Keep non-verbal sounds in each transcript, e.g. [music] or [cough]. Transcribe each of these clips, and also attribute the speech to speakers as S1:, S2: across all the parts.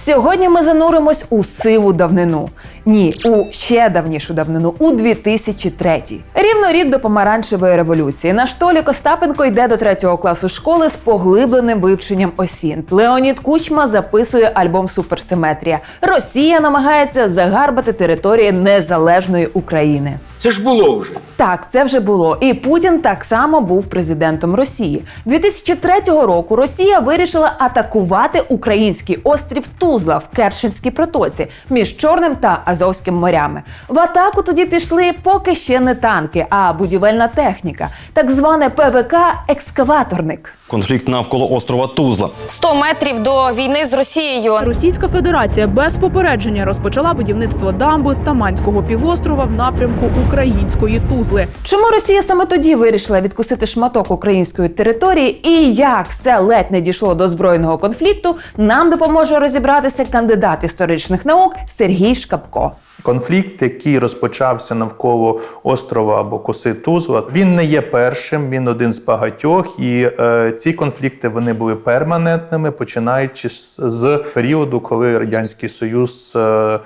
S1: Сьогодні ми зануримось у сиву давнину. Ні, у ще давнішу давнину, у 2003. Рівно рік до помаранчевої революції. Наш Толік Остапенко йде до третього класу школи з поглибленим вивченням осінт. Леонід Кучма записує альбом Суперсиметрія. Росія намагається загарбати території незалежної України.
S2: Це ж було вже.
S1: Так, це вже було. І Путін так само був президентом Росії. 2003 року Росія вирішила атакувати український острів Тузла в Керченській протоці між Чорним та Азовським морями. В атаку тоді пішли поки ще не танки, а будівельна техніка, так зване ПВК екскаваторник.
S3: Конфлікт навколо острова Тузла.
S4: 100 метрів до війни з Росією.
S5: Російська Федерація без попередження розпочала будівництво дамби з Таманського півострова в напрямку української Тузли.
S1: Чому Росія саме тоді вирішила відкусити шматок української території і як все ледь не дійшло до збройного конфлікту, нам допоможе розібратися кандидат історичних наук Сергій Шкапко.
S6: Конфлікт, який розпочався навколо острова або коси Тузла, він не є першим, він один з багатьох, і е, ці конфлікти вони були перманентними, починаючи з, з періоду, коли радянський союз. Е,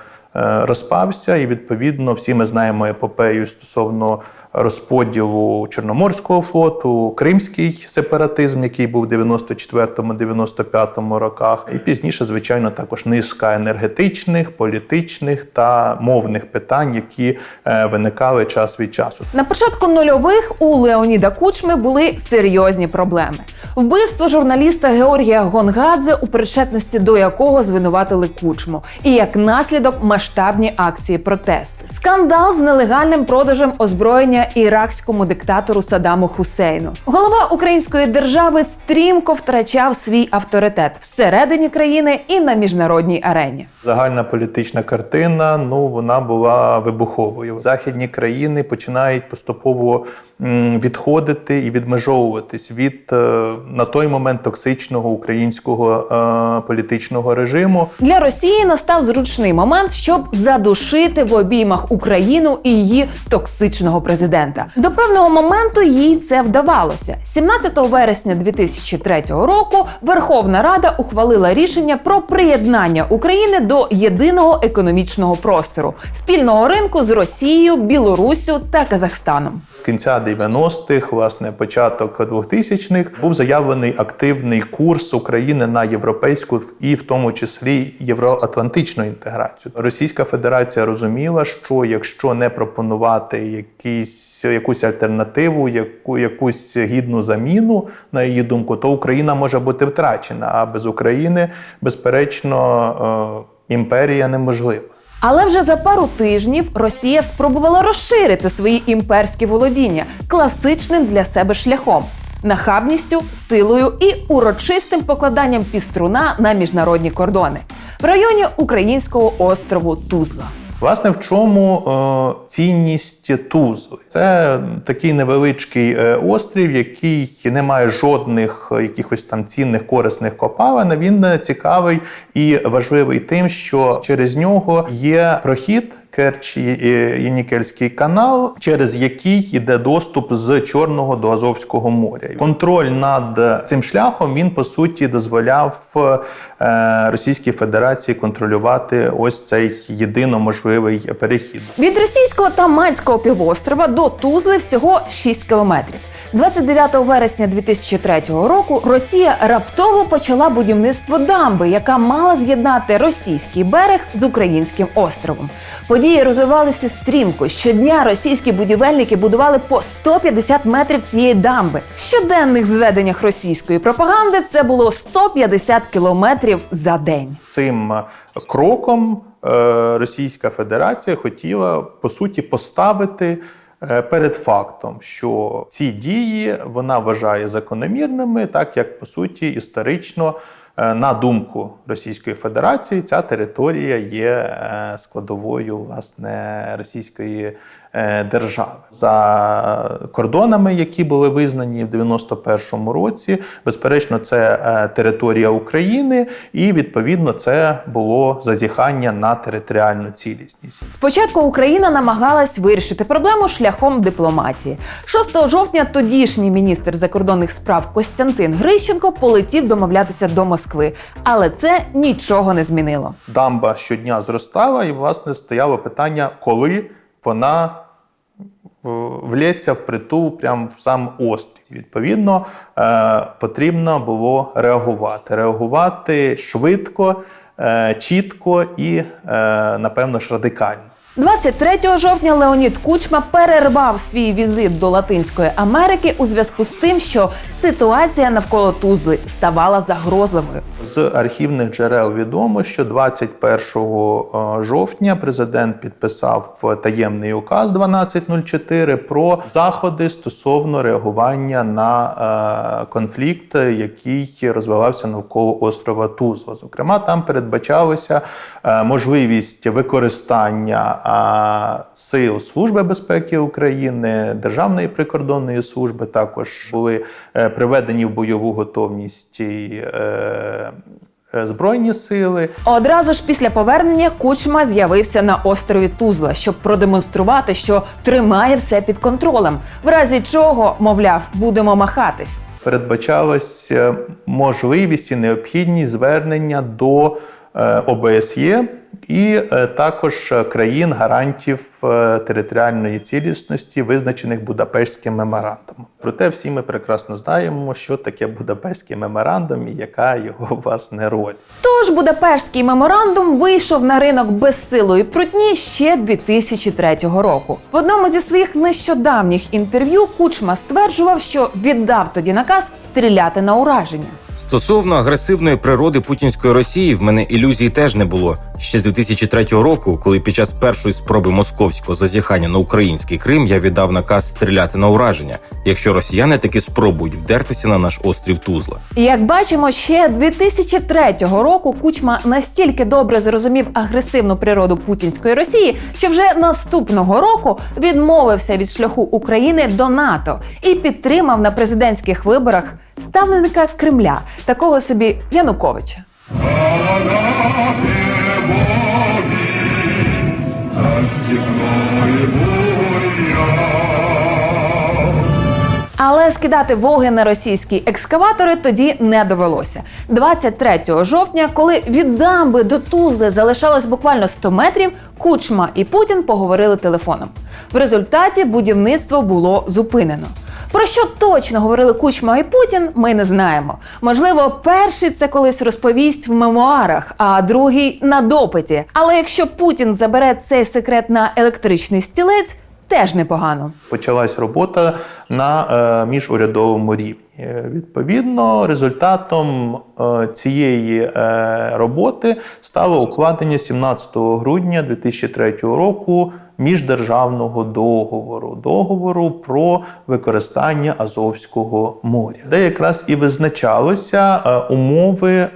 S6: Розпався, і відповідно всі ми знаємо епопею стосовно розподілу Чорноморського флоту, кримський сепаратизм, який був в 94-95 роках, і пізніше, звичайно, також низка енергетичних, політичних та мовних питань, які е, виникали час від часу.
S1: На початку нульових у Леоніда Кучми були серйозні проблеми. Вбивство журналіста Георгія Гонгадзе, у причетності до якого звинуватили Кучму, і як наслідок масштабні акції протесту. Скандал з нелегальним продажем озброєння іракському диктатору Саддаму Хусейну. Голова української держави стрімко втрачав свій авторитет всередині країни і на міжнародній арені.
S6: Загальна політична картина ну вона була вибуховою. Західні країни починають поступово відходити і відмежовуватись від е, на той момент токсичного українського е, політичного режиму.
S1: Для Росії настав зручний момент, щоб задушити в обіймах Україну і її токсичного президента. До певного моменту їй це вдавалося. 17 вересня 2003 року Верховна Рада ухвалила рішення про приєднання України до єдиного економічного простору спільного ринку з Росією, Білоруссю та Казахстаном.
S6: З кінця 90-х, власне, початок 2000-х, був заявлений активний курс України на європейську і в тому числі євроатлантичну інтеграцію. Російська Федерація розуміла, що якщо не пропонувати якісь якусь альтернативу, яку якусь гідну заміну, на її думку, то Україна може бути втрачена. А без України, безперечно, е, імперія неможлива.
S1: Але вже за пару тижнів Росія спробувала розширити свої імперські володіння класичним для себе шляхом. Нахабністю, силою і урочистим покладанням піструна на міжнародні кордони в районі українського острову Тузла.
S6: Власне, в чому е, цінність Тузли? Це такий невеличкий е, острів, який не має жодних е, якихось там цінних корисних копалин. Він цікавий і важливий тим, що через нього є прохід. Керчі Єнікельський канал, через який йде доступ з Чорного до Азовського моря. Контроль над цим шляхом він по суті дозволяв е, Російській Федерації контролювати ось цей єдино можливий перехід.
S1: Від російського Таманського півострова до Тузли всього 6 кілометрів. 29 вересня 2003 року Росія раптово почала будівництво дамби, яка мала з'єднати російський берег з українським островом. Події розвивалися стрімко. Щодня російські будівельники будували по 150 метрів цієї дамби. В щоденних зведеннях російської пропаганди це було 150 кілометрів за день.
S6: Цим кроком е, Російська Федерація хотіла по суті поставити е, перед фактом, що ці дії вона вважає закономірними, так як по суті історично. е, На думку Російської Федерації, ця територія є е, складовою власне Російської е, держави. За кордонами, які були визнані в 91-му році, безперечно, це е, територія України, і відповідно це було зазіхання на територіальну цілісність.
S1: Спочатку Україна намагалась вирішити проблему шляхом дипломатії. 6 жовтня тодішній міністр закордонних справ Костянтин Грищенко полетів домовлятися до Москви, але це нічого не змінило.
S6: Дамба щодня зростала, і власне стояло питання, коли вона влється в притул прямо в сам острів. Відповідно, е, потрібно було реагувати. Реагувати швидко, е, чітко і, е, напевно ж, радикально.
S1: 23 жовтня Леонід Кучма перервав свій візит до Латинської Америки у зв'язку з тим, що ситуація навколо Тузли ставала загрозливою.
S6: З архівних джерел відомо, що 21 жовтня президент підписав таємний указ 1204 про заходи стосовно реагування на е, конфлікт, який розвивався навколо острова Тузла. Зокрема, там передбачалося е, можливість використання е, сил Служби безпеки України, Державної прикордонної служби. Також були е, приведені в бойову готовність і, е, е, збройні сили.
S1: Одразу ж після повернення Кучма з'явився на острові Тузла, щоб продемонструвати, що тримає все під контролем, в разі чого, мовляв, будемо махатись.
S6: передбачалась можливість і необхідність звернення до ОБСЄ і е, також е, країн гарантів е, територіальної цілісності, визначених Будапештським меморандумом. Проте всі ми прекрасно знаємо, що таке Будапештський меморандум і яка його [laughs] власне роль.
S1: Тож Будапештський меморандум вийшов на ринок безсилої прутні ще 2003 року. В одному зі своїх нещодавніх інтерв'ю Кучма стверджував, що віддав тоді наказ стріляти на ураження.
S2: Стосовно агресивної природи путінської Росії, в мене ілюзій теж не було. Ще з 2003 року, коли під час першої спроби московського зазіхання на український Крим я віддав наказ стріляти на ураження, якщо росіяни таки спробують вдертися на наш острів Тузла.
S1: Як бачимо, ще 2003 року Кучма настільки добре зрозумів агресивну природу путінської Росії, що вже наступного року відмовився від шляху України до НАТО і підтримав на президентських виборах ставленика Кремля, такого собі Януковича. Але скидати воги на російські екскаватори тоді не довелося. 23 жовтня, коли від дамби до Тузли залишалось буквально 100 метрів, Кучма і Путін поговорили телефоном. В результаті будівництво було зупинено. Про що точно говорили Кучма і Путін, ми не знаємо. Можливо, перший це колись розповість в мемуарах, а другий на допиті. Але якщо Путін забере цей секрет на електричний стілець, теж непогано.
S6: почалась робота на е, міжурядовому рівні. Е, Відповідно, результатом е, цієї е, роботи стало укладення 17 грудня 2003 року міждержавного договору договору про використання Азовського моря, де якраз і визначалося е, умови е,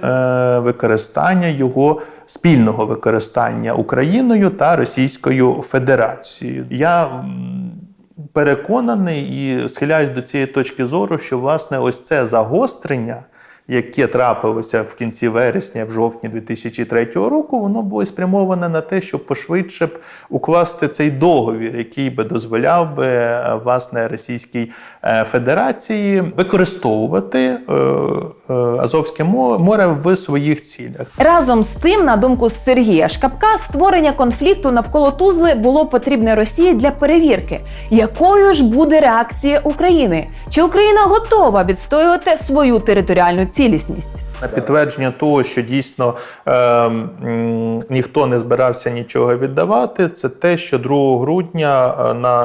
S6: використання його спільного використання Україною та Російською Федерацією. Я переконаний і схиляюсь до цієї точки зору, що власне ось це загострення, яке трапилося в кінці вересня, в жовтні 2003 року, воно було спрямоване на те, щоб пошвидше б укласти цей договір, який би дозволяв би е, власне Російській е, Федерації використовувати е, Азовське море в своїх цілях.
S1: Разом з тим, на думку Сергія Шкапка, створення конфлікту навколо Тузли було потрібне Росії для перевірки, якою ж буде реакція України, чи Україна готова відстоювати свою територіальну цілісність.
S6: На підтвердження того, що дійсно е, м, ніхто не збирався нічого віддавати, це те, що 2 грудня е, на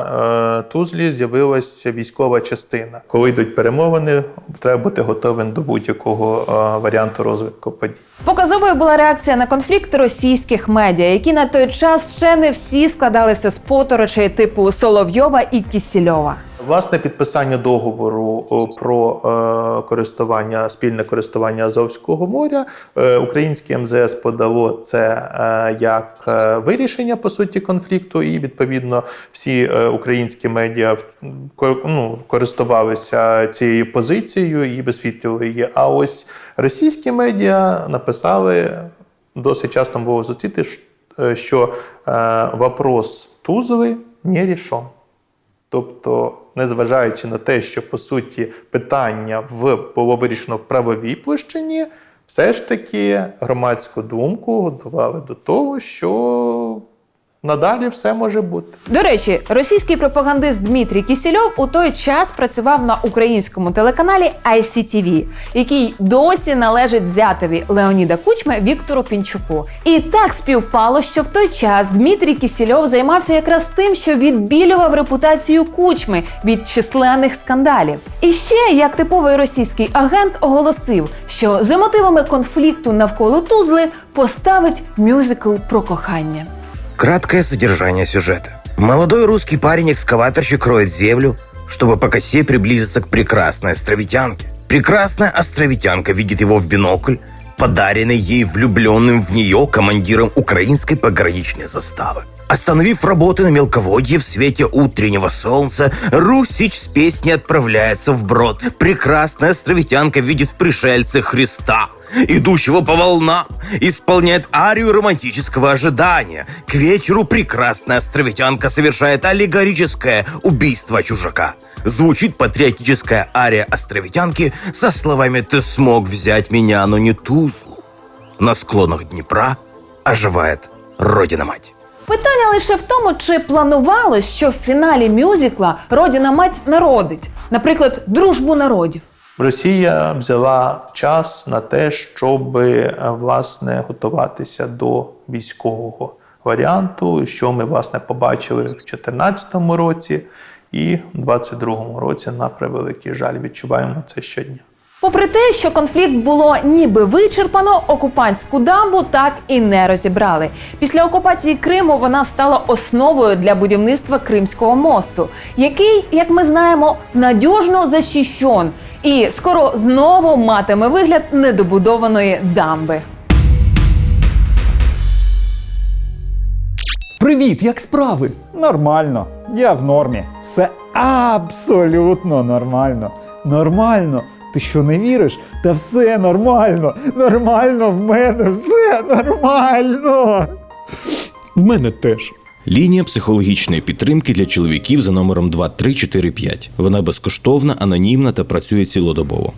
S6: е, Тузлі з'явилася військова частина. Коли йдуть перемовини, треба бути готовим до будь-якого е, варіанту розвитку подій.
S1: Показовою була реакція на конфлікт російських медіа, які на той час ще не всі складалися з поторочей типу Соловйова і Кісільова.
S6: Власне підписання договору про е, користування спільне користування Азовського моря. Е, українське МЗС подало це е, як е, вирішення по суті конфлікту, і відповідно всі е, українські медіа ну, користувалися цією позицією і висвітлювали її. А ось російські медіа написали досить часто було зустріти, е, що е, вопрос Тузли не рішен. Тобто, незважаючи на те, що по суті питання в було вирішено в правовій площині, все ж таки громадську думку готували до того, що надалі все може бути.
S1: До речі, російський пропагандист Дмитрій Кісільов у той час працював на українському телеканалі ICTV, який досі належить зятеві Леоніда Кучми Віктору Пінчуку. І так співпало, що в той час Дмитрій Кісільов займався якраз тим, що відбілював репутацію Кучми від численних скандалів. І ще як типовий російський агент оголосив, що за мотивами конфлікту навколо Тузли поставить мюзикл про кохання.
S7: Краткое содержание сюжета. Молодой русский парень-экскаваторщик роет землю, чтобы по косе приблизиться к прекрасной островитянке. Прекрасная островитянка видит его в бинокль, подаренный ей влюбленным в нее командиром украинской пограничной заставы. Остановив работы на мелководье в свете утреннего солнца, Русич с песней отправляется в брод. Прекрасная островитянка видит в Христа, идущего по волнам, исполняет арию романтического ожидания. К вечеру прекрасная островитянка совершает аллегорическое убийство чужака. Звучит патриотическая ария островитянки со словами «Ты смог взять меня, но не Тузлу». На склонах Днепра оживает Родина-мать.
S1: Питання лише в тому, чи планувалось, що в фіналі мюзикла Родіна мать народить, наприклад, дружбу народів.
S6: Росія взяла час на те, щоб е, власне готуватися до військового варіанту, що ми власне побачили в 2014 році, і в 2022 році, на превеликий жаль, відчуваємо це щодня.
S1: Попри те, що конфлікт було ніби вичерпано, окупантську дамбу так і не розібрали. Після окупації Криму вона стала основою для будівництва Кримського мосту, який, як ми знаємо, надіжно защищен і скоро знову матиме вигляд недобудованої дамби.
S8: Привіт, як справи? Нормально, я в нормі. Все абсолютно нормально. Нормально. Ти що не віриш? Та все нормально. Нормально в мене, все нормально. В мене теж.
S2: Лінія психологічної підтримки для чоловіків за номером 2345. Вона безкоштовна, анонімна та працює цілодобово.